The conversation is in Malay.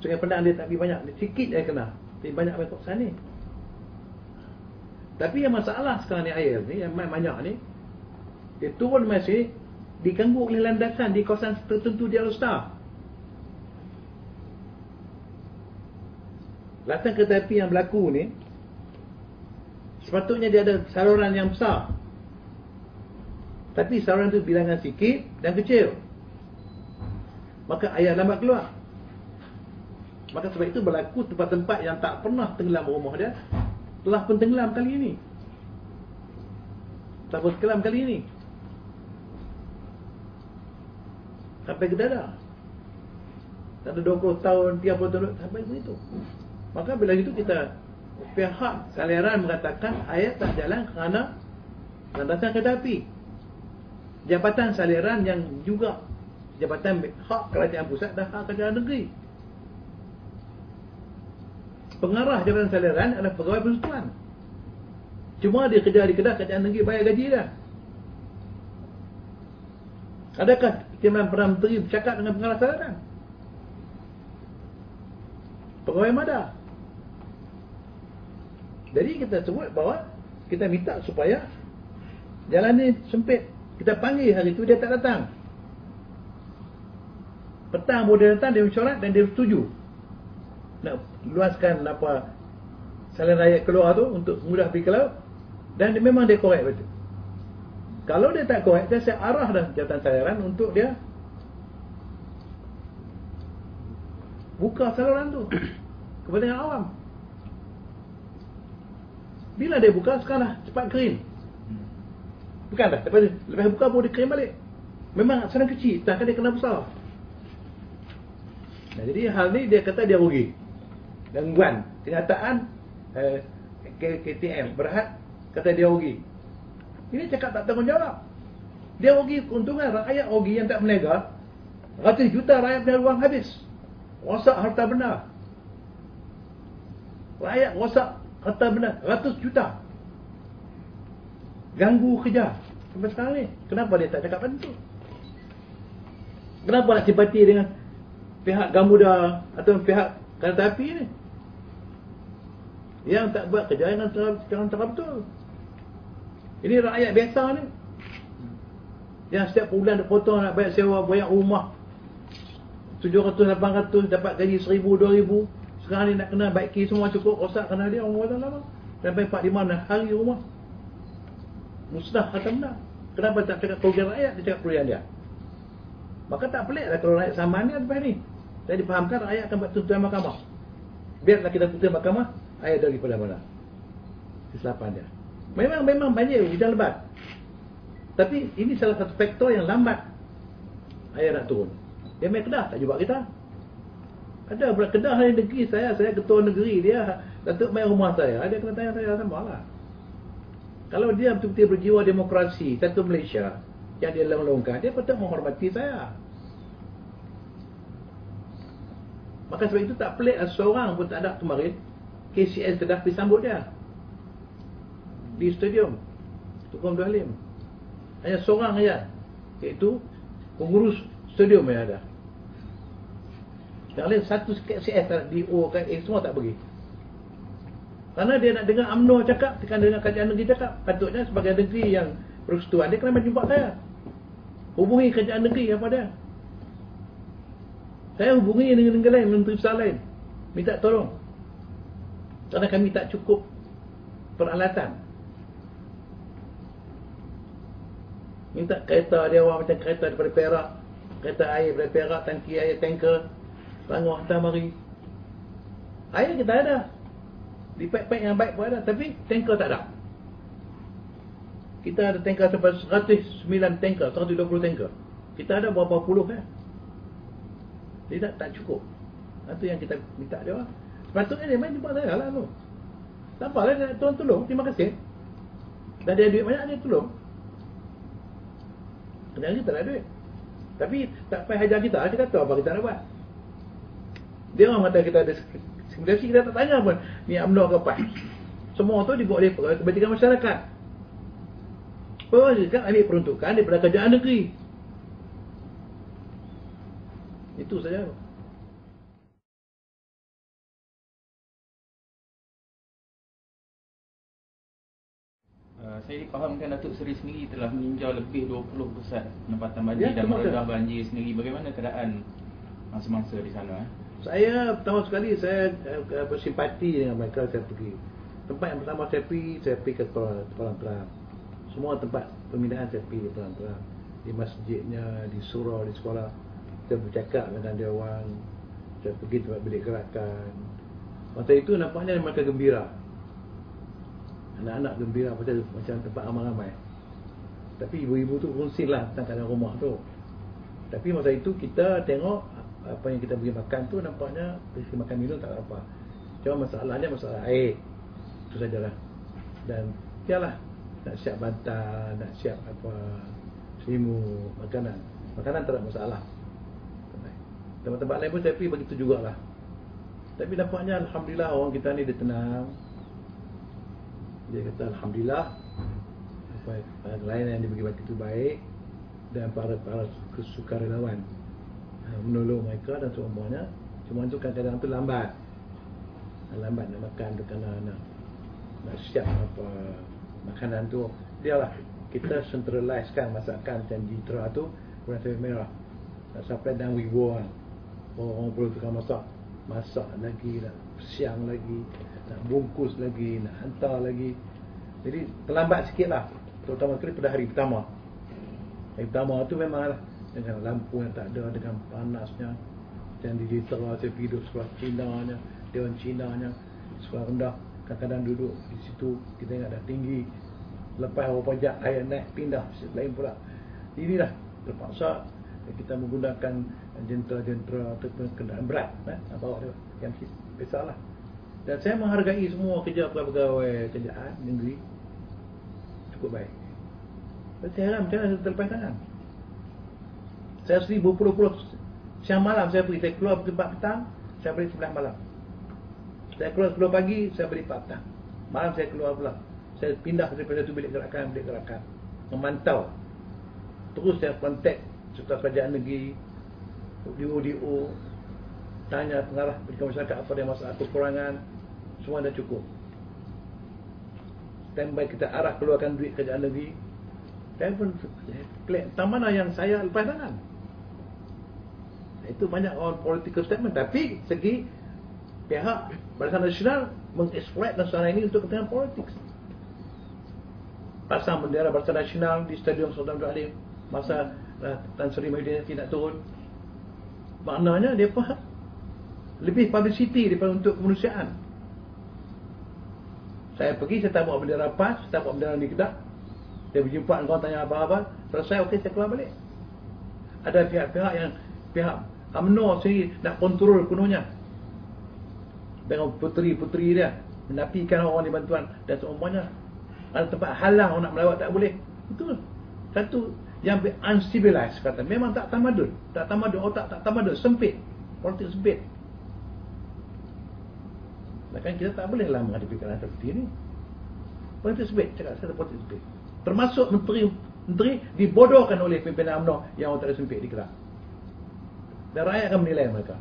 Sungai Pendang dia tak pergi banyak, dia sikit dia kena. Tapi banyak main kawasan ni. Tapi yang masalah sekarang ni air ni, yang main banyak ni, dia turun masih diganggu oleh landasan di kawasan tertentu di Alostar. Latang kereta api yang berlaku ni, sepatutnya dia ada saluran yang besar. Tapi saluran tu bilangan sikit dan kecil. Maka air lambat keluar. Maka sebab itu berlaku tempat-tempat yang tak pernah tenggelam rumah dia telah pun tenggelam kali ini. Telah pun tenggelam kali ini. Sampai ke dada. Tak ada 20 tahun, 30 tahun, sampai begitu. Maka bila itu kita pihak saliran mengatakan ayat tak jalan kerana landasan kereta api. Jabatan saliran yang juga jabatan hak kerajaan pusat dan hak kerajaan negeri pengarah Jabatan Saliran adalah pegawai persekutuan. Cuma dia kerja di Kedah, kerajaan negeri bayar gaji dia. Adakah Timbalan Perdana Menteri bercakap dengan pengarah saliran? Pegawai Mada. Jadi kita sebut bahawa kita minta supaya jalan ni sempit. Kita panggil hari itu dia tak datang. Petang boleh datang dia mesyuarat dan dia setuju nak luaskan apa salin raya keluar tu untuk mudah pergi ke laut dan dia, memang dia korek betul. Kalau dia tak korek dia saya arah dah jawatan saliran untuk dia buka saluran tu yang awam. Bila dia buka sekarang cepat kering. Bukan dah lepas, lepas buka pun dia kering balik. Memang saluran kecil takkan dia kena besar. Nah, jadi hal ni dia kata dia rugi gangguan kenyataan eh, KTM berhad kata dia rugi. Ini cakap tak tanggungjawab. Dia rugi keuntungan rakyat rugi yang tak menega ratus juta rakyat punya ruang habis. Rosak harta benda. Rakyat rosak harta benda. Ratus juta. Ganggu kerja. Sampai sekarang ni kenapa dia tak cakap macam tu? Kenapa nak simpati dengan pihak Gamuda atau pihak kereta api ni yang tak buat kerja yang jangan cakap betul. Ini rakyat biasa ni. Yang setiap bulan dia potong nak bayar sewa bayar rumah. 700 800 dapat gaji 1000 2000. Sekarang ni nak kena baiki semua cukup rosak kena dia orang kata lama. Sampai 4 5 hari rumah. Musnah kata benda. Kenapa tak cakap kerugian rakyat dia cakap kerugian dia. Maka tak pelik lah kalau rakyat sama ni lepas ni. Saya dipahamkan rakyat akan buat tuntutan mahkamah. Biarlah kita tuntut mahkamah air daripada mana? Kesilapan dia. Memang memang banjir hujan lebat. Tapi ini salah satu faktor yang lambat air nak turun. Dia main kedah tak jumpa kita. Ada pula kedah di negeri saya, saya ketua negeri dia Datuk main rumah saya. Dia kena tanya saya sama lah. Kalau dia betul-betul berjiwa demokrasi, satu Malaysia yang dia longkan, dia patut menghormati saya. Maka sebab itu tak pelik seorang pun tak ada kemarin Kedah pergi sambut dia. Di stadium. Tukang Abdul Halim. Hanya seorang saja iaitu pengurus stadium yang ada. Yang lain satu KCS di O kan eh, semua tak pergi. Kerana dia nak dengar UMNO cakap tekan dengar kerajaan negeri cakap patutnya sebagai negeri yang persekutuan dia kena menjumpa saya. Hubungi kerajaan negeri apa dia? Saya hubungi dengan negara lain menteri besar lain. Minta tolong kerana kami tak cukup peralatan. Minta kereta dia orang macam kereta daripada Perak. Kereta air daripada Perak, tangki air, tanker. Langgar hantar mari. Air kita ada. Di pek-pek yang baik pun ada. Tapi tanker tak ada. Kita ada tanker sampai 109 tanker, 120 tanker. Kita ada berapa puluh kan? Tidak tak cukup. Itu yang kita minta dia orang. Sepatutnya dia main jumpa saya lah tu. Tak apa lah, tuan tolong, terima kasih. Dan dia duit banyak, dia tolong. Kenapa kita tak duit? Tapi tak payah hajar kita, kita tahu apa kita nak buat. Dia orang kata kita ada simulasi, kita tak tanya pun. Ni UMNO ke apa? Semua tu dibuat oleh kebajikan masyarakat. Perwajikan ambil peruntukan daripada kerajaan negeri. Itu saja. Saya dipahamkan Datuk Seri sendiri telah meninjau lebih 20 pusat penempatan banjir Ya, dan meredah banjir sendiri. Bagaimana keadaan mangsa-mangsa di sana? Eh? Saya pertama sekali saya uh, bersimpati dengan mereka saya pergi. Tempat yang pertama saya pergi, saya pergi ke Kuala Kuala Terang. Semua tempat pemindahan saya pergi di Kuala Terang. Di masjidnya, di surau, di sekolah. Saya bercakap dengan dia orang. Saya pergi tempat bilik gerakan. Masa itu nampaknya mereka gembira. Anak-anak gembira pasal macam tempat ramai-ramai. Tapi ibu-ibu tu kongsilah tentang keadaan rumah tu. Tapi masa itu kita tengok apa yang kita bagi makan tu nampaknya bagi makan minum tak apa. Cuma masalahnya masalah air. Itu sajalah. Dan yalah nak siap bantal, nak siap apa selimut, makanan. Makanan tak ada masalah. Tempat-tempat lain pun pergi begitu jugalah. Tapi nampaknya Alhamdulillah orang kita ni dia tenang. Dia kata Alhamdulillah apa yang lain yang dibagi begitu baik dan para para kesukarelawan uh, menolong mereka dan semuanya. Cuma tu kadang-kadang tu lambat. Lambat nak makan tu kerana nak nak siap apa makanan tu. Dia lah kita centralizekan masakan dan jitra tu guna tepung merah. Nak sampai dan wibo kan. Orang perlu tukang masak. Masak lagi, nak siang lagi, nak bungkus lagi, nak hantar lagi. Jadi terlambat sikit lah. Terutama sekali pada hari pertama. Hari pertama tu memang lah dengan lampu yang tak ada, dengan panasnya. Dan di Jitra saya pergi duduk sekolah Cina nya, Dewan Cina nya, sekolah rendah. Kadang-kadang duduk di situ, kita ingat dah tinggi. Lepas beberapa jam air naik, pindah lain pula. Inilah terpaksa kita menggunakan jentera-jentera ataupun kenderaan berat eh, bawa dia yang besarlah. Dan saya menghargai semua kerja pegawai kerjaan negeri cukup baik. Saya heran macam mana terlepas tangan. Saya sendiri berpuluh-puluh siang malam saya pergi, saya keluar pukul 4 petang, saya balik 11 malam. Saya keluar 10 pagi, saya balik 4 petang. Malam saya keluar pula. Saya pindah daripada satu bilik gerakan, bilik gerakan. Memantau. Terus saya kontak Sekretariat Kerajaan Negeri, DO-DO, tanya pengarah pendidikan masyarakat apa dia masalah kekurangan, semua dah cukup. Standby kita arah keluarkan duit kerajaan negeri. Pun klik tak mana yang saya lepas tangan. Itu banyak orang political statement tapi segi pihak Barisan Nasional mengeksploit nasional ini untuk kepentingan politik. Pasang bendera Barisan Nasional di Stadium Sultan Abdul Halim masa uh, Tan Sri Muhyiddin tidak turun. Maknanya faham lebih publicity daripada untuk kemanusiaan. Saya pergi, saya tak bawa bendera PAS, saya tak bawa bendera ni kedak. Saya berjumpa kawan tanya apa-apa, selesai okey saya keluar balik. Ada pihak-pihak yang pihak UMNO sendiri nak kontrol penuhnya. Dengan puteri-puteri dia menapikan orang di bantuan dan semuanya. Ada tempat halang orang nak melawat tak boleh. Itu satu yang uncivilized kata memang tak tamadun tak tamadun otak tak tamadun sempit politik sempit Bahkan kita tak boleh lah menghadapi keadaan seperti ini. Politik sempit cakap saya politik sempit termasuk menteri menteri dibodohkan oleh pimpinan UMNO yang otak sempit di Kedah dan rakyat akan menilai mereka